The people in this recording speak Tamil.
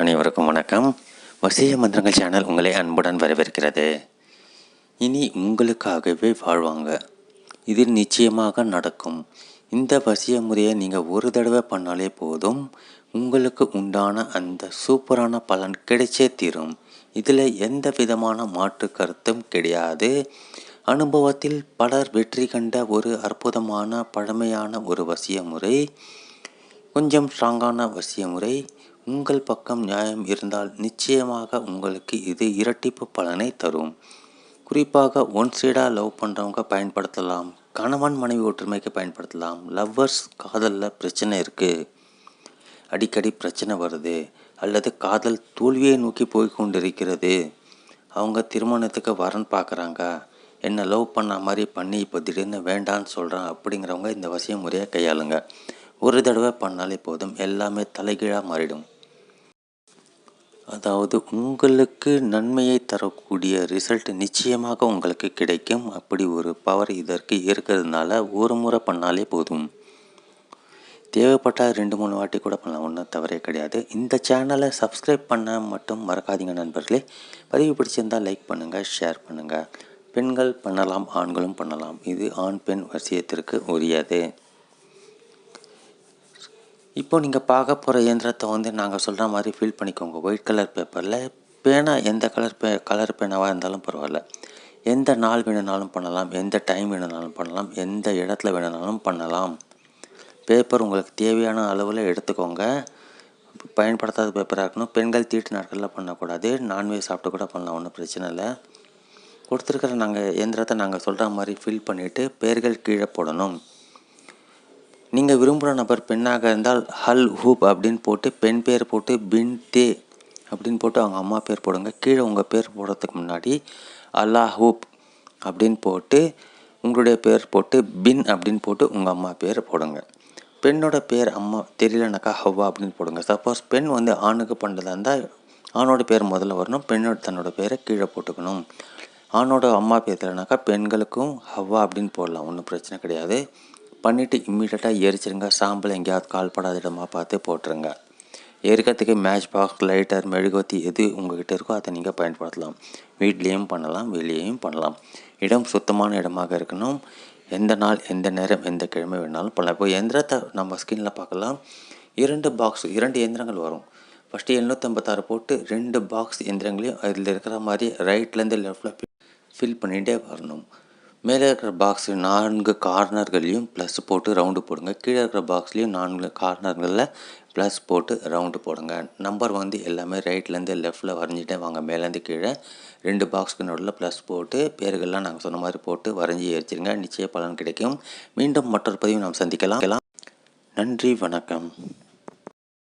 அனைவருக்கும் வணக்கம். வசிய மந்திரங்கள் சேனல் உங்களை அன்புடன் வரவேற்கிறது. இனி உங்களுக்காகவே வாழ்வாங்க. இது நிச்சயமாக நடக்கும். இந்த வசிய முறையை நீங்கள் ஒரு தடவை பண்ணாலே போதும். உங்களுக்கு உண்டான அந்த சூப்பரான பலன் கிடைச்சே தீரும். இதில் எந்த விதமான மாற்று கருத்தும் கிடையாது. அனுபவத்தில் பலர் வெற்றி கண்ட ஒரு அற்புதமான பழமையான ஒரு வசிய முறை. கொஞ்சம் ஸ்ட்ராங்கான வசிய முறை உங்கள் பக்கம் நியாயம் இருந்தால் நிச்சயமாக உங்களுக்கு இது இரட்டிப்பு பலனை தரும். குறிப்பாக ஒன் சைடாக லவ் பண்ணுறவங்க பயன்படுத்தலாம். கணவன் மனைவி ஒற்றுமைக்கு பயன்படுத்தலாம். லவ்வர்ஸ் காதலில் பிரச்சனை இருக்குது அடிக்கடி பிரச்சனை வருது. அல்லது காதல் தோல்வியை நோக்கி போய் கொண்டிருக்கிறது அவங்க திருமணத்துக்கு வரன் பார்க்குறாங்க என்ன லவ் பண்ண மாதிரி பண்ணி இப்போ திடீர்னு வேண்டான்னு சொல்கிறேன் அப்படிங்கிறவங்க இந்த வசிய முறையை கையாளுங்க. ஒரு தடவை பண்ணாலே போதும். எல்லாமே தலைகீழாக மாறிடும். அதாவது உங்களுக்கு நன்மையை தரக்கூடிய ரிசல்ட் நிச்சயமாக உங்களுக்கு கிடைக்கும். அப்படி ஒரு பவர் இதற்கு இருக்கிறதுனால ஒரு முறை பண்ணாலே போதும். தேவைப்பட்டால் ரெண்டு மூணு வாட்டி கூட பண்ணலாம். ஒன்றும் தவறே கிடையாது. இந்த சேனலை சப்ஸ்கிரைப் பண்ண மட்டும் மறக்காதீங்க நண்பர்களே. பதிவு பிடிச்சிருந்தால் லைக் பண்ணுங்கள் ஷேர் பண்ணுங்கள் பெண்கள் பண்ணலாம் ஆண்களும் பண்ணலாம். இது ஆண் பெண் வசியத்திற்கு உரியது. இப்போ நீங்கள் பார்க்க போகிற இயந்திரத்தை வந்து நாங்கள் சொல்கிற மாதிரி ஃபில் பண்ணிக்கோங்க. ஒயிட் கலர் பேப்பரில் பேனா எந்த கலர் பே கலர் பேனாவாக இருந்தாலும் பரவாயில்ல. எந்த நாள் வேணுனாலும் பண்ணலாம் எந்த டைம் வேணுனாலும் பண்ணலாம் எந்த இடத்துல வேணுனாலும் பண்ணலாம். பேப்பர் உங்களுக்கு தேவையான அளவில் எடுத்துக்கோங்க. பயன்படுத்தாத பேப்பராக இருக்கணும். பெண்கள் தீட்டு நாட்களில் பண்ணக்கூடாது. நான்வெஜ் சாப்பிட்டு கூட பண்ணலாம் ஒன்றும் பிரச்சனை இல்லை. கொடுத்துருக்கிற நாங்கள் இயந்திரத்தை நாங்கள் சொல்கிற மாதிரி ஃபில் பண்ணிவிட்டு பேர்கள் கீழே போடணும். நீங்கள் விரும்புகிற நபர் பெண்ணாக இருந்தால் ஹல் ஹூப் அப்படின்னு போட்டு பெண் பேர் போட்டு பின் தே அப்படின்னு போட்டு அவங்க அம்மா பேர் போடுங்க. கீழே உங்கள் பேர் போடுறதுக்கு முன்னாடி அல்லா ஹூப் அப்படின்னு போட்டு உங்களுடைய பேர் போட்டு பின் அப்படின்னு போட்டு உங்கள் அம்மா பேர் போடுங்க. பெண்ணோட பேர் அம்மா தெரியலனாக்கா ஹவ்வா அப்படின்னு போடுங்க. சப்போஸ் பெண் வந்து ஆணுக்கு பண்ணுறதா இருந்தால் ஆணோட பேர் முதல்ல வரணும் பெண்ணோட தன்னோட பேரை கீழே போட்டுக்கணும். ஆணோட அம்மா பேர் தெரியலனாக்கா பெண்களுக்கும் ஹவ்வா அப்படின்னு போடலாம் ஒன்றும் பிரச்சனை கிடையாது. பண்ணிவிட்டு இம்மீடியட்டாக எரிச்சிருங்க. சாம்பல் எங்கேயாவது கால் படாத இடமா பார்த்து போட்டுருங்க. எரிக்கிறதுக்கு மேட்ச் பாக்ஸ் லைட்டர் மெழுகுவத்தி எது உங்கள்கிட்ட இருக்கோ அதை நீங்கள் பயன்படுத்தலாம். வீட்லேயும் பண்ணலாம் வெளியேயும் பண்ணலாம். இடம் சுத்தமான இடமாக இருக்கணும். எந்த நாள் எந்த நேரம் எந்த கிழமை வேணாலும் பண்ணலாம். இப்போ எந்திரத்தை நம்ம ஸ்கின்னில் பார்க்கலாம். இரண்டு பாக்ஸ் இரண்டு எந்திரங்கள் வரும். ஃபஸ்ட்டு எழுநூற்றம்பத்தாறு போட்டு ரெண்டு பாக்ஸ் எந்திரங்களையும் அதில் இருக்கிற மாதிரி ரைட்லேருந்து லெஃப்டில் ஃபில் பண்ணிகிட்டே வரணும். மேலே இருக்கிற பாக்ஸு நான்கு கார்னர்களையும் ப்ளஸ் போட்டு ரவுண்டு போடுங்க. கீழே இருக்கிற பாக்ஸ்லேயும் நான்கு கார்னர்களில் ப்ளஸ் போட்டு ரவுண்டு போடுங்க. நம்பர் வந்து எல்லாமே ரைட்லேருந்து லெஃப்டில் வரைஞ்சிட்டே வாங்க. மேலேருந்து கீழே ரெண்டு பாக்ஸ்க்கு நடுவில் ப்ளஸ் போட்டு பேர்கள்லாம் நாங்கள் சொன்ன மாதிரி போட்டு வரைஞ்சி எரிச்சிருங்க நிச்சய பலன் கிடைக்கும். மீண்டும் மற்றொரு பதிவு நாம் சந்திக்கலாம். நன்றி வணக்கம்.